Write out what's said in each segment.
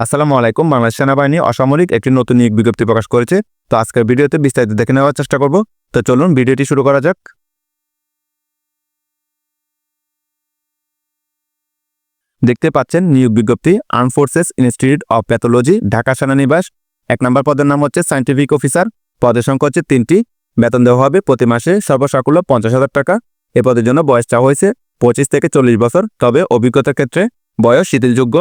আসসালামু আলাইকুম। বাংলাদেশ সেনাবাহিনী অসামরিক একটি নতুন নিয়োগ বিজ্ঞপ্তি প্রকাশ করেছে। তো আজকের ভিডিওতে বিস্তারিত দেখে নেওয়ার চেষ্টা করব। তো চলুন ভিডিওটি শুরু করা যাক। দেখতে পাচ্ছেন নিয়োগ বিজ্ঞপ্তি armed forces institute of pathology Dhaka সেনানিবাস। এক নম্বর পদের নাম হচ্ছে সায়েন্টিফিক অফিসার পদের সংখ্যা হচ্ছে তিনটি। বেতন দেওয়া হবে প্রতি মাসে সর্বসাকুল্য পঞ্চাশ হাজার টাকা। এ পদের জন্য বয়স চাওয়া হয়েছে পঁচিশ থেকে চল্লিশ বছর। তবে অভিজ্ঞতার ক্ষেত্রে বয়স শিথিলযোগ্য।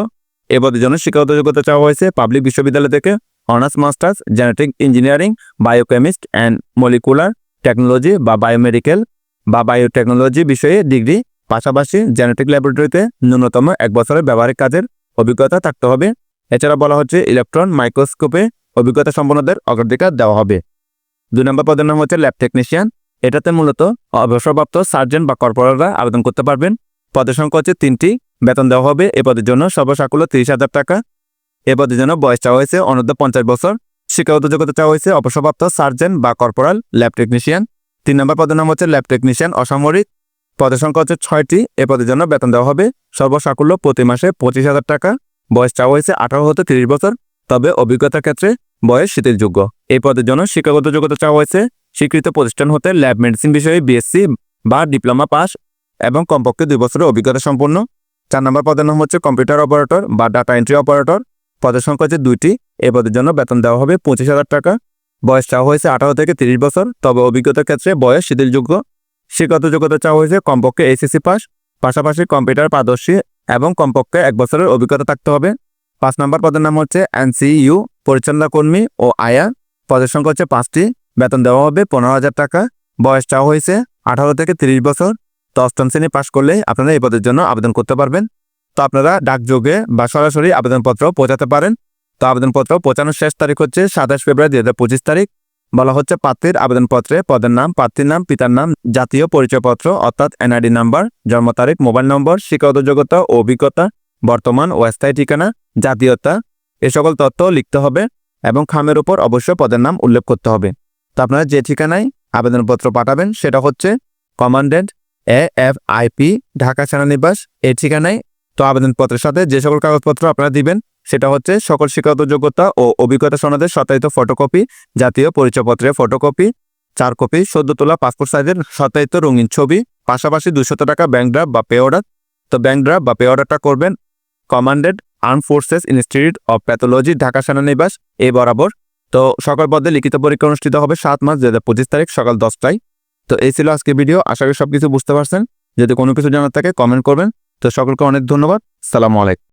এ জন্য শিক্ষাগত যোগ্যতা চাওয়া হয়েছে পাবলিক বিশ্ববিদ্যালয় থেকে honours, masters, genetic engineering, biochemist and molecular technology বা বায়োমেডিকেল বা বায়োটেকনোলজি বিষয়ে ডিগ্রি। পাশাপাশি জেনেটিক ল্যাবরেটরিতে ন্যূনতম এক বছরের ব্যবহারিক কাজের অভিজ্ঞতা থাকতে হবে। এছাড়া বলা হচ্ছে ইলেকট্রন মাইক্রোস্কোপে অভিজ্ঞতা সম্পন্নদের অগ্রাধিকার দেওয়া হবে। দুই নম্বর পদের নাম হচ্ছে ল্যাব টেকনিশিয়ান। এটাতে মূলত অবসরপ্রাপ্ত সার্জন বা কর্পোরালরা আবেদন করতে পারবেন। পদের সংখ্যা হচ্ছে তিনটি। বেতন দেওয়া হবে। এ পদের জন্য সর্বসাকুল্য তিরিশ হাজার টাকা। এ পদের জন্য বয়স চাওয়া হয়েছে অনূর্ধ্ব পঞ্চাশ বছর। শিক্ষাগত যোগ্যতা চাওয়া হয়েছে অবসরপ্রাপ্ত সার্জন বা কর্পোরাল ল্যাব টেকনিশিয়ান। তিন নম্বর পদের নাম হচ্ছে ল্যাব টেকনিশিয়ান অসামরিক। পদের সংখ্যা হচ্ছে ছয়টি। এ পদের জন্য বেতন দেওয়া হবে সর্বসাকুল্য প্রতি মাসে পঁচিশ হাজার টাকা। বয়স চাওয়া হয়েছে আঠারো হতে তিরিশ বছর। তবে অভিজ্ঞতার ক্ষেত্রে বয়স শিথিলযোগ্য এই পদের জন্য শিক্ষাগত যোগ্যতা চাওয়া হয়েছে স্বীকৃত প্রতিষ্ঠান হতে ল্যাব মেডিসিন বিষয়ে বিএসসি বা ডিপ্লোমা পাস এবং কমপক্ষে দুই বছরের অভিজ্ঞতা সম্পন্ন। চার নম্বর পদের নাম হচ্ছে কম্পিউটার অপারেটর বা ডাটা এন্ট্রি অপারেটর পদের সংখ্যা হচ্ছে দুইটি। এ পদের জন্য বেতন দেওয়া হবে পঁচিশ হাজার টাকা। বয়স চাওয়া হয়েছে আঠারো থেকে তিরিশ বছর, তবে অভিজ্ঞতার ক্ষেত্রে বয়স শিথিলযোগ্য। শিক্ষাগত যোগ্যতা চাওয়া হয়েছে কমপক্ষে এইচএসসি পাস পাশাপাশি কম্পিউটার পারদর্শী এবং কমপক্ষে এক বছরের অভিজ্ঞতা থাকতে হবে। পাঁচ নম্বর পদের নাম হচ্ছে এনসিইউ পরিচালনা কর্মী ও আয়া। পদের সংখ্যা হচ্ছে পাঁচটি। বেতন দেওয়া হবে পনেরো হাজার টাকা। বয়স চাওয়া হয়েছে আঠারো থেকে তিরিশ বছর তো অষ্টম শ্রেণি পাশ করলে আপনারা এই পদের জন্য আবেদন করতে পারবেন। তো আপনারা ডাকযোগে বা সরাসরি আবেদনপত্র পৌঁছাতে পারেন। তো আবেদনপত্র পৌঁছানোর শেষ তারিখ হচ্ছে সাতাশ ফেব্রুয়ারি দুই হাজার পঁচিশ তারিখ। বলা হচ্ছে প্রার্থীর আবেদনপত্রে পদের নাম, প্রার্থীর নাম, পিতার নাম, জাতীয় পরিচয়পত্র অর্থাৎ এনআইডি নাম্বার, জন্ম তারিখ, মোবাইল নম্বর, শিক্ষাগত যোগ্যতা ও অভিজ্ঞতা, বর্তমান ও স্থায়ী ঠিকানা, জাতীয়তা, এ সকল তথ্য লিখতে হবে এবং খামের উপর অবশ্যই পদের নাম উল্লেখ করতে হবে। তো আপনারা যে ঠিকানায় আবেদনপত্র পাঠাবেন সেটা হচ্ছে commandant A F IP Dhaka সেনানিবাস এই ঠিকানায় তো আবেদনপত্রের সাথে যে সকল কাগজপত্র আপনারা দিবেন, সেটা হচ্ছে সকল শিক্ষাগত যোগ্যতা ও অভিজ্ঞতা সনদের সত্যায়িত ফটোকপি, জাতীয় পরিচয়পত্রের ফটোকপি, চার কপি সদ্য তোলা পাসপোর্ট সাইজের সত্যায়িত রঙিন ছবি, পাশাপাশি দুশত টাকা ব্যাংক ড্রাফট বা পে অর্ডার তো ব্যাংক ড্রাফট বা পে অর্ডারটা করবেন commandant armed forces institute of pathology Dhaka সেনানিবাস, এ বরাবর। তো সকল পদে লিখিত পরীক্ষা অনুষ্ঠিত হবে সাত মাস দু তারিখ সকাল দশটায়। তো এই ছিল আজকে ভিডিও আশা করি সব কিছু বুঝতে পারছেন। যদি কোনো কিছু জানার থাকে কমেন্ট করবেন। তো সকলকে অনেক ধন্যবাদ। সালামু আলাইকুম।